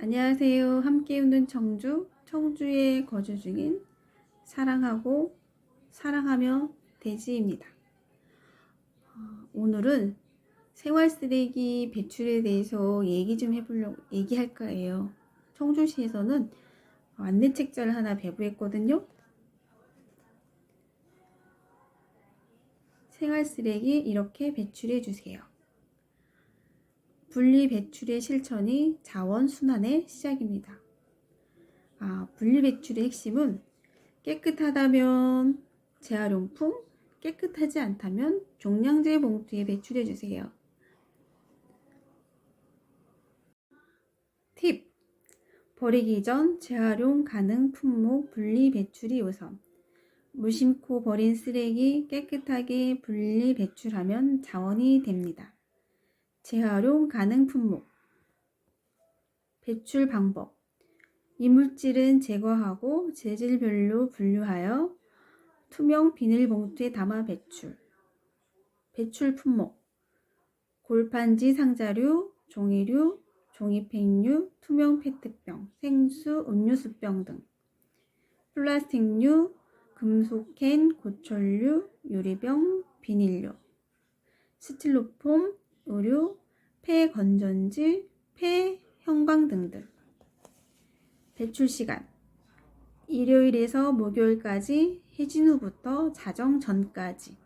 안녕하세요. 함께 웃는 청주, 청주에 거주 중인 사랑하고 사랑하며 돼지입니다. 어, 오늘은 생활 쓰레기 배출에 대해서 얘기 좀 해보려고 얘기할 거예요. 청주시에서는 안내 책자를 하나 배부했거든요. 생활 쓰레기 이렇게 배출해 주세요. 분리 배출의 실천이 자원 순환의 시작입니다. 아, 분리 배출의 핵심은 깨끗하다면 재활용품, 깨끗하지 않다면 종량제 봉투에 배출해 주세요. 팁! 버리기 전 재활용 가능 품목 분리 배출이 우선. 무심코 버린 쓰레기 깨끗하게 분리 배출하면 자원이 됩니다. 재활용 가능 품목. 배출 방법. 이물질은 제거하고 재질별로 분류하여 투명 비닐봉투에 담아 배출. 배출 품목. 골판지 상자류, 종이류, 종이팩류, 투명 페트병, 생수, 음료수병 등. 플라스틱류, 금속캔, 고철류, 유리병, 비닐류. 스틸로폼, 의류, 폐 건전지, 폐 형광 등등. 배출 시간 일요일에서 목요일까지 해진 후부터 자정 전까지.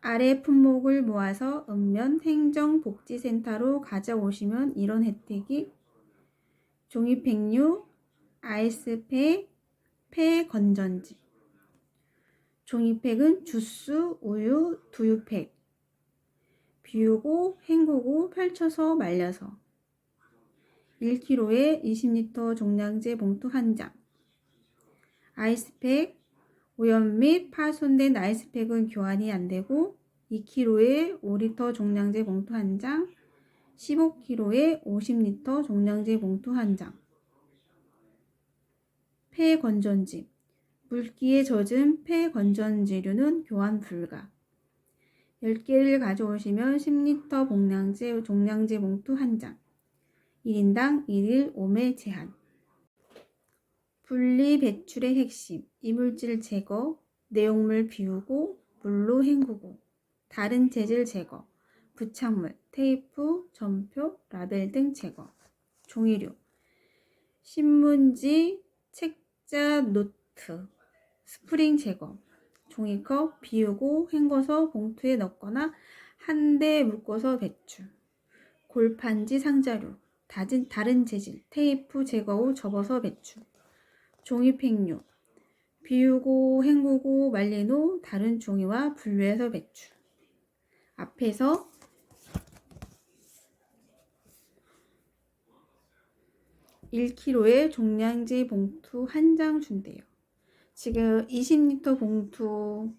아래 품목을 모아서 읍면 행정복지센터로 가져오시면 이런 혜택이 종이팩류, 아이스팩, 폐 건전지. 종이팩은 주스, 우유, 두유팩. 비우고 헹구고 펼쳐서 말려서 1kg에 20L 종량제 봉투 1장. 아이스팩, 오염 및 파손된 아이스팩은 교환이 안 되고 2kg에 5L 종량제 봉투 1장, 15kg에 50L 종량제 봉투 1장. 폐 건전지 물기에 젖은 폐 건전지류는 교환 불가. 10개를 가져오시면 10리터 봉량제 종량제 봉투 1장. 1인당 1일 5매 제한. 분리 배출의 핵심. 이물질 제거, 내용물 비우고, 물로 헹구고, 다른 재질 제거, 부착물, 테이프, 전표, 라벨 등 제거. 종이류. 신문지, 책자, 노트, 스프링 제거, 종이컵 비우고 헹궈서 봉투에 넣거나 한 대 묶어서 배출, 골판지 상자류, 다진, 다른 재질, 테이프 제거 후 접어서 배출, 종이팩류, 비우고 헹구고 말린 후 다른 종이와 분류해서 배출. 앞에서 (1kg의) 종량제 봉투 한 장 준대요. 지금 20리터 봉투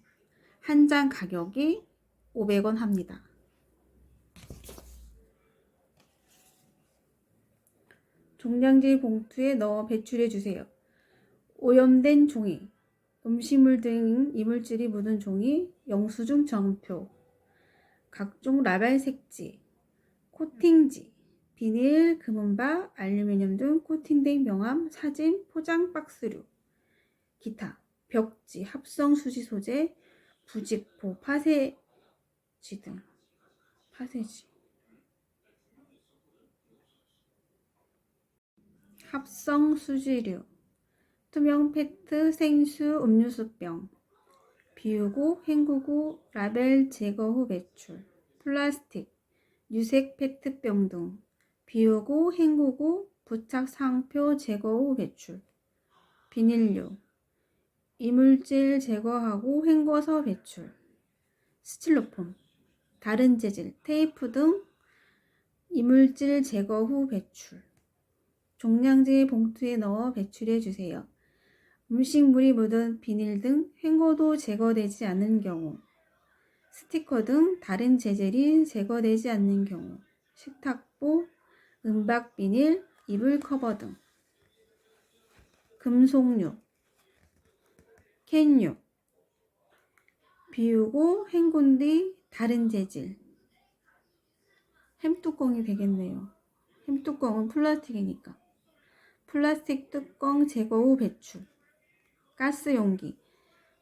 한 장 가격이 500원 합니다. 종량제 봉투에 넣어 배출해 주세요. 오염된 종이, 음식물 등 이물질이 묻은 종이, 영수증 정표, 각종 라벨 색지, 코팅지, 비닐, 금은바, 알루미늄 등 코팅된 명함, 사진, 포장 박스류, 기타, 벽지, 합성 수지 소재, 부직포, 파쇄지 등. 파쇄지. 합성 수지류. 투명 페트, 생수, 음료수병. 비우고 헹구고 라벨 제거 후 배출. 플라스틱, 유색 페트병 등. 비우고 헹구고 부착 상표 제거 후 배출. 비닐류 이물질 제거하고 헹궈서 배출. 스틸로폼, 다른 재질, 테이프 등 이물질 제거 후 배출. 종량제 봉투에 넣어 배출해 주세요. 음식물이 묻은 비닐 등 헹궈도 제거되지 않는 경우, 스티커 등 다른 재질이 제거되지 않는 경우, 식탁보, 은박 비닐, 이불 커버 등, 금속류, 캔유 비우고 헹군 뒤 다른 재질 햄 뚜껑이 되겠네요. 햄 뚜껑은 플라스틱이니까. 플라스틱 뚜껑 제거 후 배출. 가스 용기,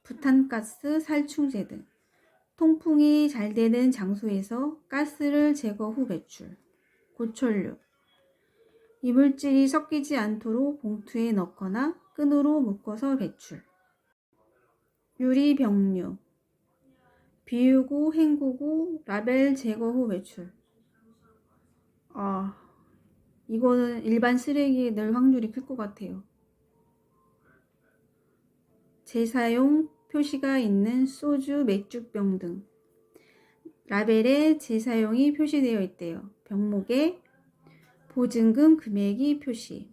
부탄가스, 살충제 등. 통풍이 잘 되는 장소에서 가스를 제거 후 배출. 고철류. 이물질이 섞이지 않도록 봉투에 넣거나 끈으로 묶어서 배출. 유리병류. 비우고 헹구고 라벨 제거 후 배출. 아, 이거는 일반 쓰레기에 넣을 확률이 클 것 같아요. 재사용 표시가 있는 소주, 맥주병 등 라벨에 재사용이 표시되어 있대요. 병목에 보증금 금액이 표시.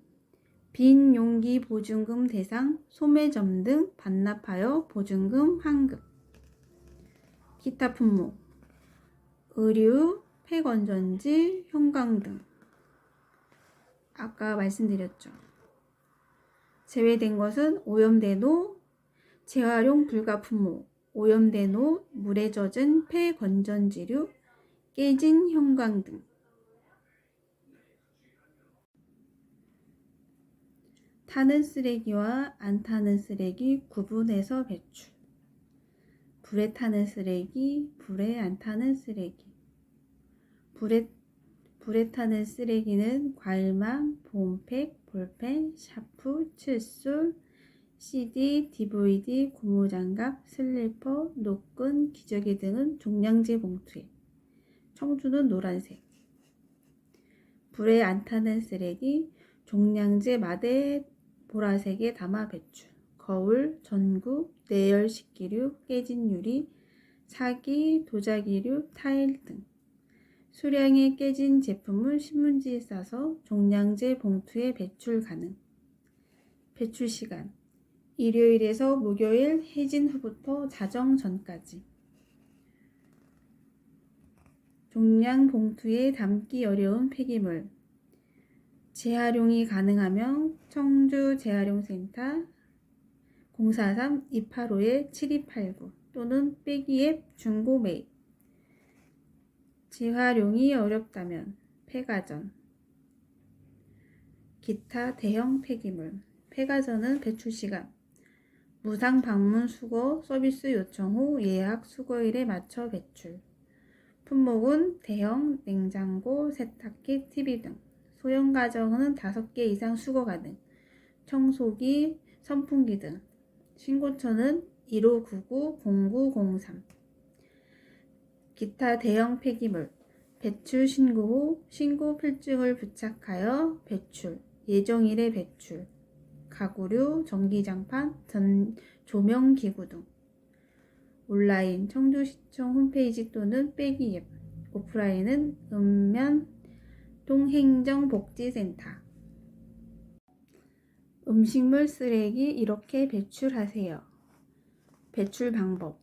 빈 용기 보증금 대상 소매점 등 반납하여 보증금 환급. 기타 품목. 의류, 폐건전지, 형광 등. 아까 말씀드렸죠. 제외된 것은 오염된 옷, 재활용 불가 품목, 오염된 옷, 물에 젖은 폐건전지류, 깨진 형광 등. 타는 쓰레기와 안 타는 쓰레기 구분해서 배출. 불에 타는 쓰레기, 불에 안 타는 쓰레기. 불에, 불에 타는 쓰레기는 과일망, 보온팩, 볼펜, 샤프, 칫솔, CD, DVD, 고무장갑, 슬리퍼, 노끈, 기저귀 등은 종량제 봉투에. 청주는 노란색. 불에 안 타는 쓰레기, 종량제 마대 보라색에 담아 배출. 거울, 전구, 내열 식기류, 깨진 유리, 사기, 도자기류, 타일 등. 수량의 깨진 제품을 신문지에 싸서 종량제 봉투에 배출 가능. 배출 시간. 일요일에서 목요일 해진 후부터 자정 전까지. 종량 봉투에 담기 어려운 폐기물. 재활용이 가능하면 청주 재활용센터 043-285-7289 또는 빼기앱 중고 매입. 재활용이 어렵다면 폐가전. 기타 대형 폐기물. 폐가전은 배출 시간. 무상 방문 수거 서비스 요청 후 예약 수거일에 맞춰 배출. 품목은 대형 냉장고, 세탁기, TV 등 소형 가정은 5개 이상 수거 가능. 청소기, 선풍기 등. 신고처는 1599-0903 기타 대형 폐기물 배출 신고 후 신고 필증을 부착하여 배출 예정일에 배출 가구류, 전기장판, 전 조명기구 등. 온라인 청주시청 홈페이지 또는 빼기 앱. 오프라인은 읍면 동행정복지센터. 음식물 쓰레기 이렇게 배출하세요. 배출 방법.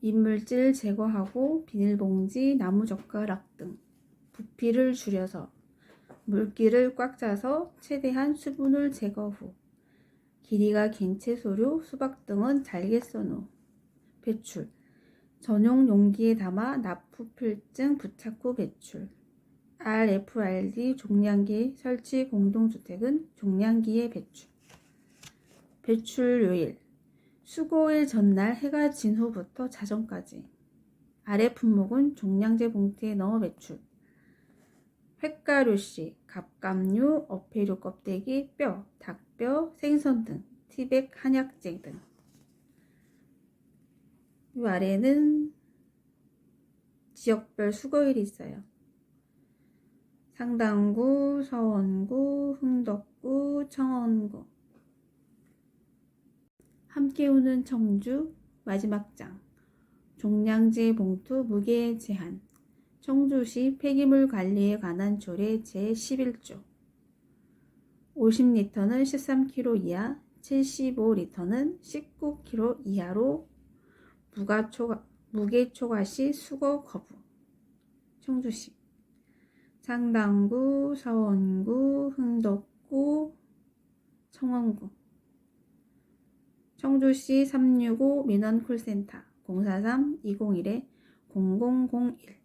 이물질 제거하고 비닐봉지, 나무젓가락 등 부피를 줄여서 물기를 꽉 짜서 최대한 수분을 제거 후 길이가 긴 채소류, 수박 등은 잘게 썬 후 배출. 전용 용기에 담아 납품 필증 부착 후 배출 RFRD 종량기 설치 공동주택은 종량기의 배출. 배출 요일 수고일 전날 해가 진 후부터 자정까지. 아래 품목은 종량제 봉투에 넣어 배출. 횟가루씨, 갑각류, 어패류 껍데기, 뼈, 닭뼈, 생선 등, 티백, 한약재 등. 이 아래는 지역별 수거일이 있어요. 상당구, 서원구, 흥덕구, 청원구. 함께 오는 청주 마지막 장. 종량제 봉투 무게 제한. 청주시 폐기물 관리에 관한 조례 제11조. 50리터는 13kg 이하 75리터는 19kg 이하로 무가 초과, 무게 초과 시 수거 거부. 청주시 상당구, 서원구, 흥덕구, 청원구. 청주시 365 민원콜센터 043-201-0001